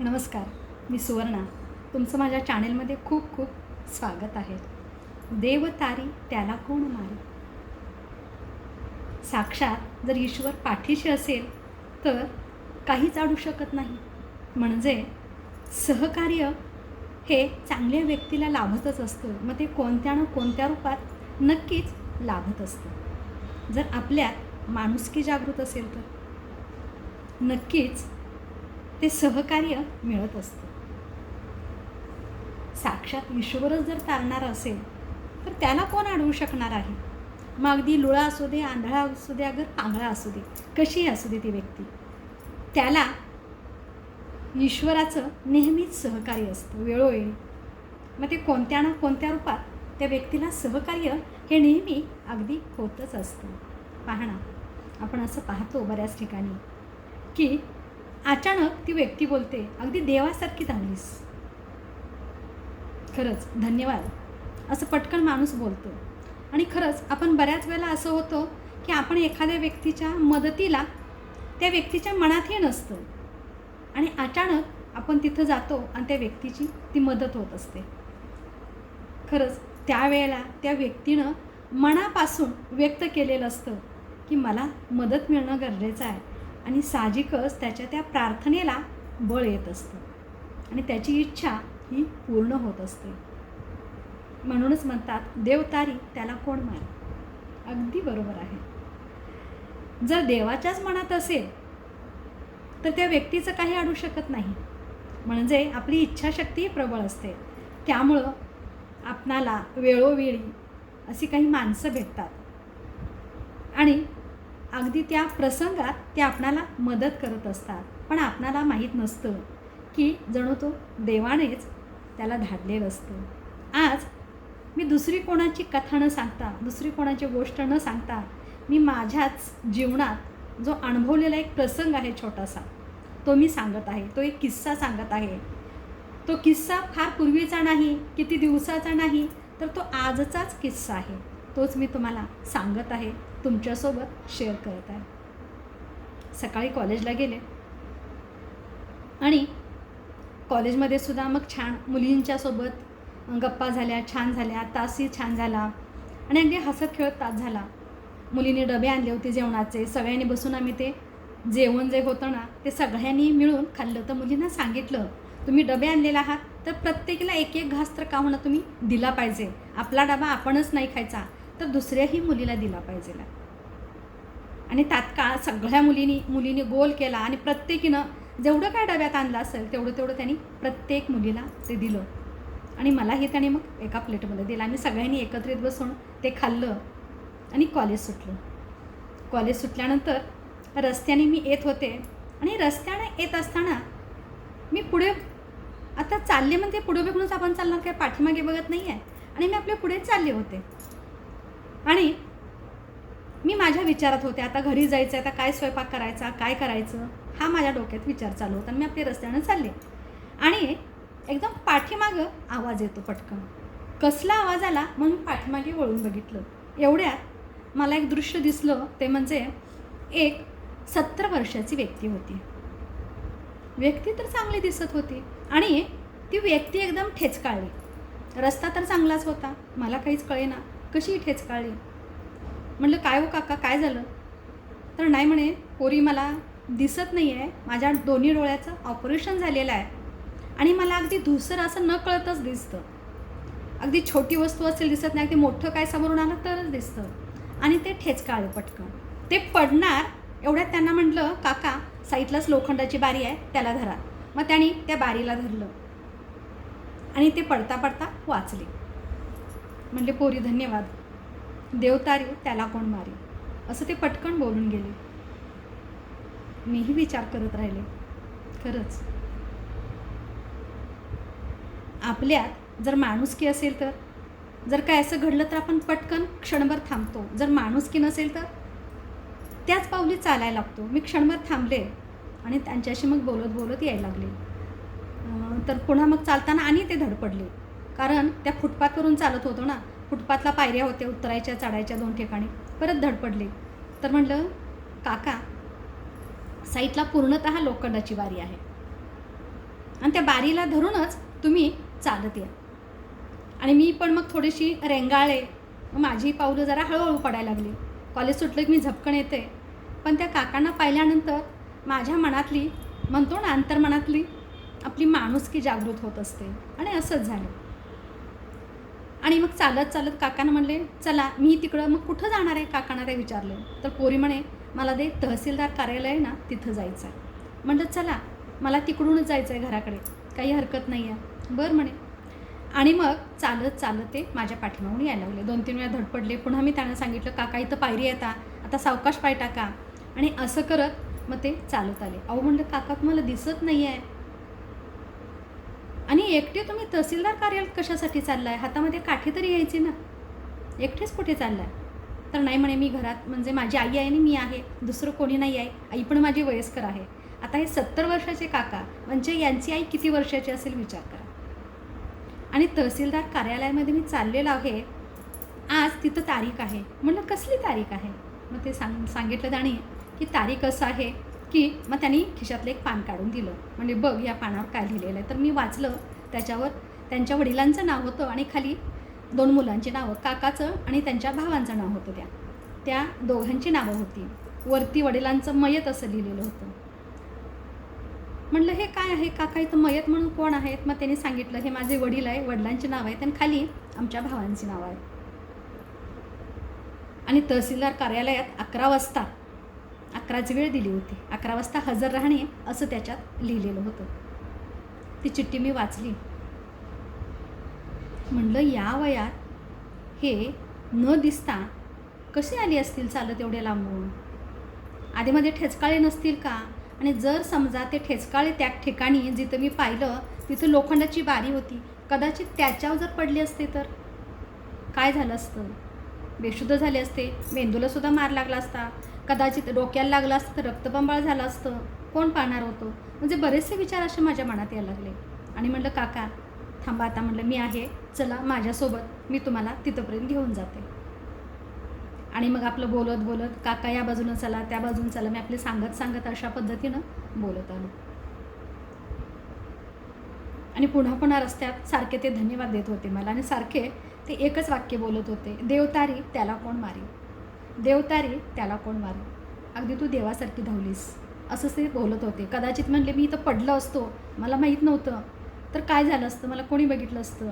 नमस्कार मी सुवर्णा. तुमचं माझ्या चॅनेलमध्ये खूप खूप स्वागत आहे. देव तारी त्याला कोण मारी? साक्षात जर ईश्वर पाठीशी असेल तर काहीच अडू शकत नाही. म्हणजे सहकार्य हे चांगल्या व्यक्तीला लाभतच असतं. मग ते कोणत्या ना कोणत्या रूपात नक्कीच लाभत असतं. जर आपल्यात माणुसकी जागृत असेल तर. नक्कीच ते सहकार्य मिळत असतं. साक्षात ईश्वरच जर तारणार असेल तर त्याला कोण अडवू शकणार आहे? मग अगदी लुळा असू दे आंधळा असू दे अगर पांगळा असू दे कशीही असू दे ती व्यक्ती? त्याला ईश्वराचं नेहमीच सहकार्य असतं वेळोवेळी. मग ते कोणत्या ना कोणत्या रूपात त्या व्यक्तीला सहकार्य हे नेहमी अगदी होतच असतं. पाहणा आपण असं पाहतो बऱ्याच ठिकाणी की अचानक ती व्यक्ती बोलते अगदी देवासारखी चांगलीस. खरंच धन्यवाद. असं पटकन माणूस बोलतो. आणि खरंच आपण बऱ्याच वेळेला असं होतं की आपण एखाद्या व्यक्तीच्या मदतीला त्या व्यक्तीच्या मनातही नसतं. आणि अचानक आपण तिथं जातो आणि त्या व्यक्तीची ती मदत होत असते. खरंच त्यावेळेला त्या व्यक्तीनं मनापासून व्यक्त केलेलं असतं की मला मदत मिळणं गरजेचं आहे. आणि साहजिकच त्याच्या त्या प्रार्थनेला बळ येत असतं. आणि त्याची इच्छा ही पूर्ण होत असते. म्हणूनच म्हणतात देवतारी त्याला कोण मार अगदी बरोबर आहे. जर देवाच्याच मनात असेल तर त्या व्यक्तीचं काही अडू शकत नाही. म्हणजे आपली इच्छाशक्तीही प्रबळ असते. त्यामुळं आपणाला वेळोवेळी अशी काही माणसं भेटतात. आणि अगदी त्या प्रसंगात ते आपणाला मदत करत असतात. पण आपणाला माहीत नसतं की जणू तो देवानेच त्याला धाडलेलं असतं. आज मी दुसरी कोणाची कथा न सांगता दुसरी कोणाची गोष्ट न सांगता मी माझ्याच जीवनात जो अनुभवलेला एक प्रसंग आहे छोटासा तो मी सांगत आहे. तो एक किस्सा सांगत आहे. तो किस्सा फार पूर्वीचा नाही किती दिवसाचा नाही तर तो आजचाच किस्सा आहे. तोच मी तुम्हाला सांगत आहे. तुमच्यासोबत शेअर करत आहे. सकाळी कॉलेजला गेले. आणि कॉलेजमध्ये सुद्धा मग छान मुलींच्यासोबत गप्पा झाल्या छान झाल्या तासही छान झाला. आणि अगदी हसत खेळत तास झाला. मुलीने डबे आणले होते जेवणाचे सगळ्यांनी बसून आम्ही ते जेवण जे होतं ना ते सगळ्यांनी मिळून खाल्लं. तर मुलींना सांगितलं तुम्ही डबे आणलेला आहात तर प्रत्येकीला एक एक घास तर का होणं तुम्ही दिला पाहिजे. आपला डबा आपणच नाही खायचा. तर दुसऱ्याही मुलीला दिला पाहिजे. आणि तात्काळ सगळ्या मुलींनी मुलीने गोल केला आणि प्रत्येकीनं जेवढं काय डब्यात आणलं असेल तेवढं तेवढं त्यांनी प्रत्येक मुलीला ते दिलं. आणि मलाही त्याने मग एका प्लेटमध्ये दिलं. आम्ही सगळ्यांनी एकत्रित बसून ते खाल्लं आणि कॉलेज सुटलं. कॉलेज सुटल्यानंतर रस्त्याने मी येत होते आणि रस्त्यानं येत असताना मी पुढे आता चालले म्हणते पुढे बघूनच आपण चालणार काय? पाठीमागे बघत नाही आहे आणि मी आपल्या पुढे चालले होते. आणि मी माझ्या विचारात होते आता घरी जायचं आहे आता काय स्वयंपाक करायचा काय करायचं? हा माझ्या डोक्यात विचार चालू होता मी आपल्या रस्त्यानं चालले. आणि एकदम पाठीमागं आवाज येतो पटकन. कसला आवाज आला म्हणून पाठीमागे वळून बघितलं. एवढ्यात मला एक दृश्य दिसलं ते म्हणजे एक सत्तर वर्षाची व्यक्ती होती. व्यक्ती तर चांगली दिसत होती आणि ती व्यक्ती एकदम ठेचकाळली रस्ता तर चांगलाच होता मला काहीच कळेना. कशी ठेचकाळली म्हटलं काय हो काका काय झालं? तर नाही म्हणे पोरी मला दिसत नाही आहे माझ्या दोन्ही डोळ्याचं ऑपरेशन झालेलं आहे. आणि मला अगदी धुसर असं न कळतच दिसतं. अगदी छोटी वस्तू असेल दिसत नाही अगदी मोठं काय समोरून आलं तरच दिसतं. आणि ते ठेचकाळलं पटकन. ते पडणार एवढ्यात त्यांना म्हटलं काका साईडलाच लोखंडाची बारी आहे त्याला धरा. मग त्यांनी त्या बारीला धरलं. आणि ते पडता पडता वाचले. म्हणले पोरी धन्यवाद. देवतारी त्याला कोण मारी असं ते पटकन बोलून गेले. मीही विचार करत राहिले. खरंच आपल्यात जर माणुसकी असेल तर? जर काय असं घडलं तर आपण पटकन क्षणभर थांबतो. जर माणुसकी नसेल तर? त्याच पावली चालायला लागतो. मी क्षणभर थांबले आणि त्यांच्याशी मग बोलत बोलत यायला लागले. तर पुन्हा मग चालताना आणि ते धडपडले. कारण त्या फुटपाथवरून चालत होतो ना फुटपाथला पायऱ्या होत्या उतरायच्या चढायच्या दोन ठिकाणी. परत धडपडले तर म्हटलं काका साईटला पूर्णत लोखंडाची बारी आहे. आणि त्या बारीला धरूनच तुम्ही चालत या. आणि मी पण मग थोडीशी रेंगाळले माझी पावलं जरा हळूहळू पडायला लागली. कॉलेज सुटलं की मी झपकण येते. पण त्या काकांना पाहिल्यानंतर माझ्या मनातली म्हणतो ना अंतर्मनातली आपली माणुसकी जागृत होत असते. आणि असंच झालं. आणि मग चालत चालत काकानं म्हणले चला मी तिकडं मग कुठं जाणार आहे? काकांना ते विचारले. तर पोरी म्हणे मला ते तहसीलदार कार्यालय आहे ना तिथं जायचं आहे. म्हणलं चला मला तिकडूनच जायचं आहे घराकडे. काही हरकत नाही आहे. बरं म्हणे. आणि मग चालत चालत ते माझ्या पाठीमागून यायला लागले. दोन तीन वेळा धडपडले पुन्हा मी त्यांना सांगितलं काका इथं पायरी येता आता सावकाश पाय टाका. आणि असं करत मग ते चालत आले. अहो म्हणलं काका तुम्हाला दिसत नाही आहे आणि एकटे तुम्ही तहसीलदार कार्यालयात कशासाठी चाललाय? हातामध्ये काठी तरी यायची ना. एकटेच कुठे चाललाय? तर नाही म्हणे मी घरात म्हणजे माझी आई आहे आणि मी आहे. दुसरं कोणी नाही आहे. आई पण माझी वयस्कर आहे. आता हे सत्तर वर्षाचे काका म्हणजे यांची आई किती वर्षाची असेल विचार करा. आणि तहसीलदार कार्यालयामध्ये मी चाललेलो आहे. आज तिथं तारीख आहे. म्हटलं कसली तारीख आहे? मग ते सांग सांगितलं जाणे की तारीख असं आहे. की मग त्यांनी खिशातलं एक पान काढून दिलं. म्हणजे बघ या पानावर काय लिहिलेलं आहे. तर मी वाचलं त्याच्यावर. त्यांच्या वडिलांचं नाव होतं आणि खाली दोन मुलांची नावं काकाचं आणि त्यांच्या भावांचं नाव होतं त्या. त्या दोघांची नावं होती. वरती वडिलांचं मयत असं लिहिलेलं होतं. म्हणलं हे काय आहे? काका इथं मयत म्हणून कोण आहेत? मग त्यांनी सांगितलं हे माझे वडील आहे वडिलांची नाव आहेत आणि खाली आमच्या भावांची नाव आहे आणि तहसीलदार कार्यालयात अकरा वाजता अकराची वेळ दिली होती. अकरा वाजता हजर राहणे असं त्याच्यात लिहिलेलं होतं. ती चिठ्ठी मी वाचली. म्हणलं या वयात हे न दिसता कशी आली असतील चालत एवढ्या लांबून? आधीमध्ये ठेचकाळे नसतील का? आणि जर समजा ते ठेचकाळे त्या ठिकाणी जिथं मी पाहिलं तिथं लोखंडाची बारी होती. कदाचित त्याच्यावर जर पडली असते तर? काय झालं असतं? बेशुद्ध झाले असते. मेंदूला सुद्धा मार लागला असता. कदाचित डोक्याला लागलं असतं तर रक्तबंबाळ झालं असतं. कोण पाहणार होतो? म्हणजे बरेचसे विचार असे माझ्या मनात यायला लागले. आणि म्हणलं काका थांबा आता. म्हणलं मी आहे. चला माझ्यासोबत मी तुम्हाला तिथंपर्यंत घेऊन जाते. आणि मग आपलं बोलत बोलत काका या बाजूनं चला त्या बाजून चला. मी आपले सांगत सांगत अशा पद्धतीनं बोलत आलो. आणि पुन्हा पुन्हा रस्त्यात सारखे ते धन्यवाद देत होते मला. आणि सारखे ते एकच वाक्य बोलत होते देवतारी त्याला कोण मारी देवतारी त्याला कोण मारू? अगदी तू देवासारखी धावलीस. असं ते बोलत होते. कदाचित म्हणले मी इथं पडलं असतो. मला माहीत नव्हतं. तर काय झालं असतं? मला कोणी बघितलं असतं?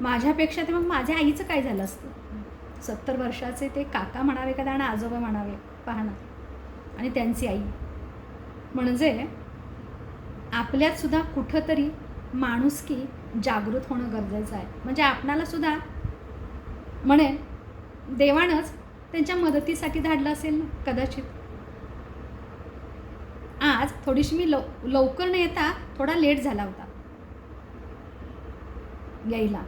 माझ्यापेक्षा ते मग माझ्या आईचं काय झालं असतं? सत्तर वर्षाचे ते काका म्हणावे का आणि आजोबा म्हणावे? पाहणं आणि त्यांची आई. म्हणजे आपल्यातसुद्धा कुठंतरी माणुसकी जागृत होणं गरजेचं आहे. म्हणजे आपणालासुद्धा म्हणेन देवानंच त्यांच्या मदतीसाठी धाडलं असेल ना? कदाचित. आज थोडीशी मी लव लवकर न येता थोडा लेट झाला होता. यायला.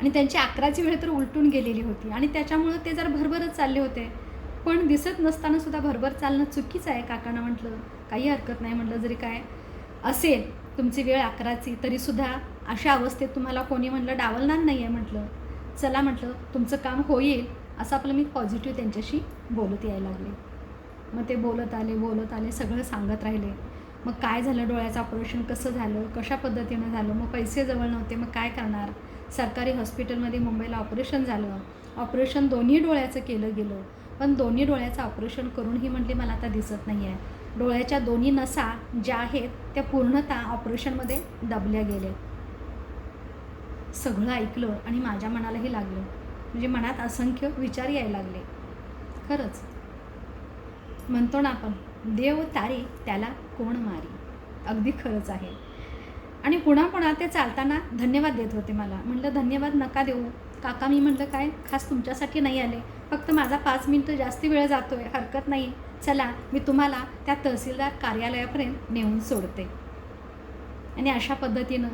आणि त्यांची अकराची वेळ तर उलटून गेलेली होती. आणि त्याच्यामुळं ते जर भरभरच चालले होते. पण दिसत नसताना सुद्धा भरभर चालणं चुकीचं आहे काकांना म्हटलं. काही हरकत नाही म्हटलं जरी काय असेल तुमची वेळ अकराची तरीसुद्धा अशा अवस्थेत तुम्हाला कोणी म्हटलं डावलणार नाही आहे म्हटलं. चला म्हटलं तुमचं काम होईल. असं आपलं मी पॉझिटिव्ह त्यांच्याशी बोलत यायला लागले. मग ते बोलत आले बोलत आले सगळं सांगत राहिले. मग काय झालं डोळ्याचं ऑपरेशन कसं झालं? कशा पद्धतीनं झालं? मग पैसे जवळ नव्हते मग काय करणार? सरकारी हॉस्पिटलमध्ये मुंबईला ऑपरेशन झालं. ऑपरेशन दोन्ही डोळ्याचं केलं गेलं. पण दोन्ही डोळ्याचं ऑपरेशन करूनही म्हटले मला आता दिसत नाही आहे डोळ्याच्या दोन्ही नसा ज्या आहेत त्या पूर्णतः ऑपरेशनमध्ये दबल्या गेल्या. सगळं ऐकलं आणि माझ्या मनालाही लागलं. म्हणजे मनात असंख्य विचार यायला लागले. खरंच. म्हणतो ना आपण देव तारी त्याला कोण मारी? अगदी खरंच आहे. आणि पुन्हा पुन्हा ते चालताना धन्यवाद देत होते मला. म्हटलं धन्यवाद नका देऊ. काका मी म्हटलं काय? खास तुमच्यासाठी नाही आले. फक्त माझा पाच मिनटं जास्ती वेळ जातो आहे हरकत नाही. चला मी तुम्हाला त्या तहसीलदार कार्यालयापर्यंत नेऊन सोडते. आणि अशा पद्धतीनं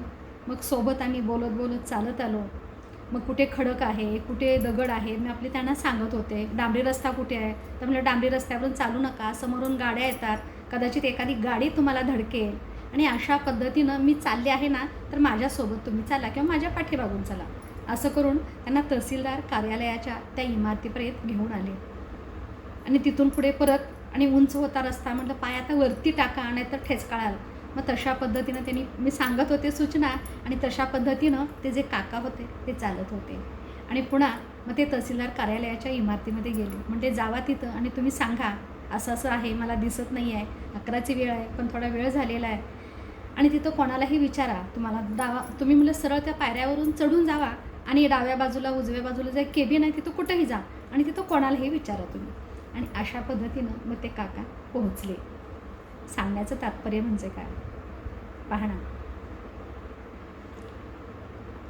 मग सोबत आम्ही बोलत बोलत चालत आलो. मग कुठे खडक आहे कुठे दगड आहे मी आपले त्यांना सांगत होते डांबरी रस्ता कुठे आहे? तर म्हणलं डांबरी रस्त्यावरून चालू नका समोरून गाड्या येतात कदाचित एखादी गाडी तुम्हाला धडकेल. आणि अशा पद्धतीनं मी चालले आहे ना तर माझ्यासोबत तुम्ही चाला किंवा माझ्या पाठीमागून चला. असं करून त्यांना तहसीलदार कार्यालयाच्या त्या इमारतीपर्यंत घेऊन आले. आणि तिथून पुढे परत आणि उंच होता रस्ता म्हटलं पाय आता वरती टाका नाहीतर ठेचकाळाल. मग तशा पद्धतीनं त्यांनी मी सांगत होते सूचना आणि तशा पद्धतीनं ते जे काका होते ते चालत होते. आणि पुन्हा मग ते तहसीलदार कार्यालयाच्या इमारतीमध्ये गेले. म्हणजे जावा तिथं आणि तुम्ही सांगा असं असं आहे मला दिसत नाही आहे अकराची वेळ आहे पण थोडा वेळ झालेला आहे. आणि तिथं कोणालाही विचारा तुम्हाला दावा तुम्ही म्हणलं सरळ त्या पायऱ्यावरून चढून जावा आणि डाव्या बाजूला उजव्या बाजूला जे केबिन आहे तिथं कुठंही जा आणि तिथं कोणालाही विचारा तुम्ही. आणि अशा पद्धतीनं मग ते काका पोहोचले. सांगण्याचं तात्पर्य म्हणजे काय? पाहणं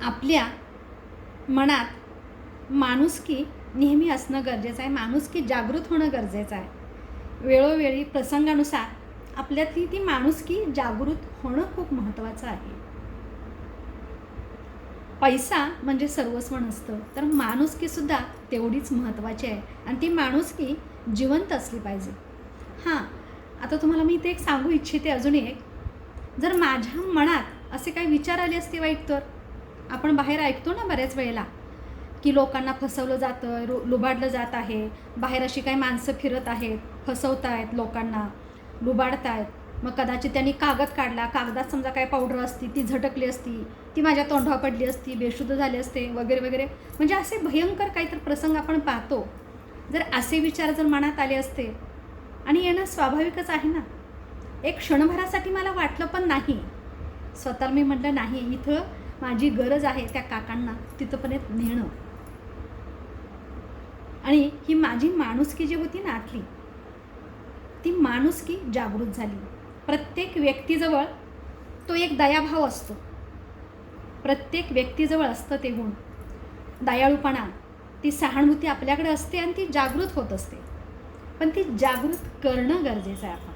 आपल्या मनात माणुसकी नेहमी असणं गरजेचं आहे. माणुसकी जागृत होणं गरजेचं आहे. वेळोवेळी प्रसंगानुसार आपल्यातली ती माणुसकी जागृत होणं खूप महत्त्वाचं आहे. पैसा म्हणजे सर्वस्व नसतं. तर माणुसकीसुद्धा तेवढीच महत्त्वाची आहे. आणि ती माणुसकी जिवंत असली पाहिजे. हां आता तुम्हाला मी इथे एक सांगू इच्छिते अजून एक. जर माझ्या मनात असे काही विचार आले असते वाईट तर? आपण बाहेर ऐकतो ना बऱ्याच वेळेला की लोकांना फसवलं जातं रु लुबाडलं जात आहे. बाहेर अशी काही माणसं फिरत आहेत फसवत आहेत लोकांना लुबाडत आहेत मग कदाचित त्यांनी कागद काढला. कागदात समजा काय पावडर असती ती झटकली असती ती माझ्या तोंडावर पडली असती बेशुद्ध झाली असते वगैरे वगैरे. म्हणजे असे भयंकर काहीतरी प्रसंग आपण पाहतो. जर असे विचार जर मनात आले असते आणि येणं स्वाभाविकच आहे ना? एक क्षणभरासाठी मला वाटलं पण नाही. स्वतःला मी म्हटलं नाही इथं माझी गरज आहे त्या काकांना तिथंपर्यंत नेणं. आणि ही माझी माणुसकी जी होती ना आतली ती माणुसकी जागृत झाली. प्रत्येक व्यक्तीजवळ तो एक दयाभाव असतो. प्रत्येक व्यक्तीजवळ असतं ते गुण. दयाळूपणा ती सहानुभूती आपल्याकडे असते आणि ती जागृत होत असते. पण ती जागृत करणं गरजेचं आहे आपण.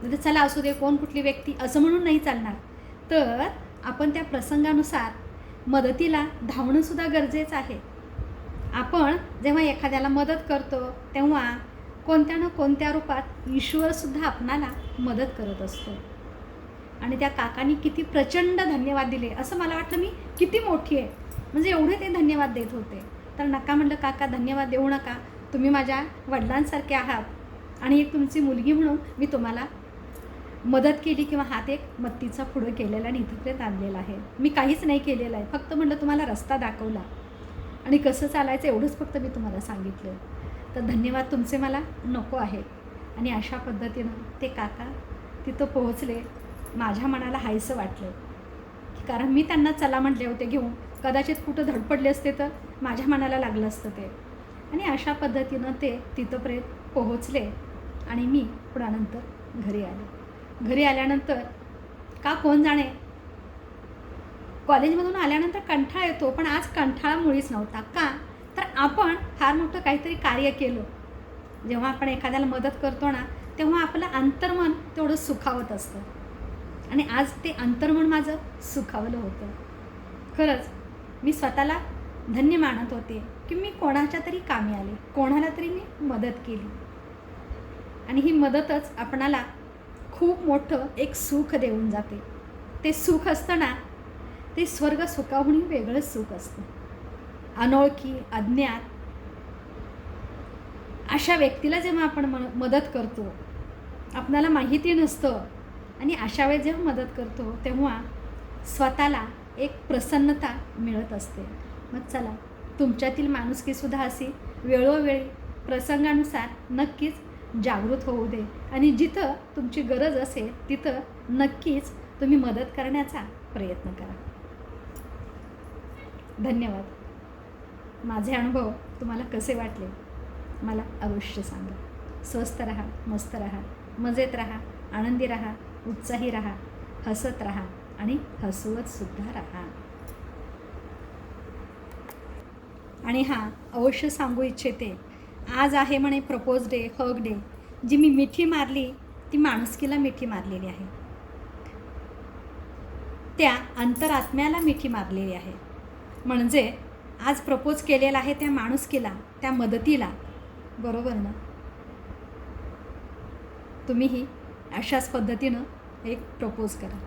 म्हणजे चला असू दे कोण कुठली व्यक्ती असं म्हणून नाही चालणार. तर आपण त्या प्रसंगानुसार मदतीला धावणंसुद्धा गरजेचं आहे. आपण जेव्हा एखाद्याला मदत करतो तेव्हा कोणत्या ना कोणत्या रूपात ईश्वरसुद्धा आपणाला मदत करत असतो. आणि त्या काकांनी किती प्रचंड धन्यवाद दिले असं मला वाटलं मी किती मोठी आहे. म्हणजे एवढे ते धन्यवाद देत होते. तर नका म्हटलं काका धन्यवाद देऊ नका. तुम्ही माझ्या वडिलांसारखे आहात. आणि एक तुमची मुलगी म्हणून मी तुम्हाला मदत केली किंवा हात एक मत्तीचा पुढं केलेला आणि इथपर्यंत आणलेला आहे. मी काहीच नाही केलेलं आहे. फक्त म्हटलं तुम्हाला रस्ता दाखवला. आणि कसं चालायचं एवढंच फक्त मी तुम्हाला सांगितलं. तर धन्यवाद तुमचे मला नको आहे. आणि अशा पद्धतीनं ते काका तिथं पोहोचले. माझ्या मनाला हायसं वाटलं. की कारण मी त्यांना चला म्हटले होते घेऊन. कदाचित कुठं धडपडले असते तर माझ्या मनाला लागलं असतं ते. आणि अशा पद्धतीनं ते तिथंपर्यंत पोहोचले. आणि मी पुढानंतर घरी आले. घरी आल्यानंतर का कोण जाणे? कॉलेजमधून आल्यानंतर कंठाळा येतो पण आज कंठाळा मुळीच नव्हता. का? तर आपण फार मोठं काहीतरी कार्य केलं. जेव्हा आपण एखाद्याला मदत करतो ना तेव्हा आपलं अंतर्मन तेवढं सुखावत असतं. आणि आज ते अंतर्मन माझं सुखावलं होतं. खरंच मी स्वतःला धन्य मानत होते की मी कोणाच्या तरी कामी आले कोणाला तरी मी मदत केली. आणि ही मदतच आपणाला खूप मोठं एक सुख देऊन जाते. ते सुख असतं ना ते स्वर्ग सुखाहून वेगळंच सुख असतं. अनोळखी अज्ञात अशा व्यक्तीला जेव्हा आपण म मदत करतो आपणाला माहिती नसतं आणि अशा वेळेस जेव्हा मदत करतो तेव्हा स्वतःला एक प्रसन्नता मिळत असते. मग चला तुमच्यातील माणुसकीसुद्धा अशी वेळोवेळी प्रसंगानुसार नक्कीच जागृत होऊ दे. आणि जिथं तुमची गरज असेल तिथं नक्कीच तुम्ही मदत करण्याचा प्रयत्न करा. धन्यवाद. माझे अनुभव तुम्हाला कसे वाटले? मला अवश्य सांगा. स्वस्थ राहा मस्त राहा मजेत राहा आनंदी राहा उत्साही राहा हसत राहा आणि हसवतसुद्धा राहा. आणि हां अवश्य सांगू इच्छिते आज आहे म्हणे प्रपोज डे हग डे जी मी मिठी मारली ती माणुसकीला मिठी मारलेली आहे. त्या अंतरात्म्याला मिठी मारलेली आहे. म्हणजे आज प्रपोज केलेला आहे त्या माणुसकीला त्या मदतीला. बरोबर ना? तुम्हीही अशाच पद्धतीनं एक प्रपोज करा.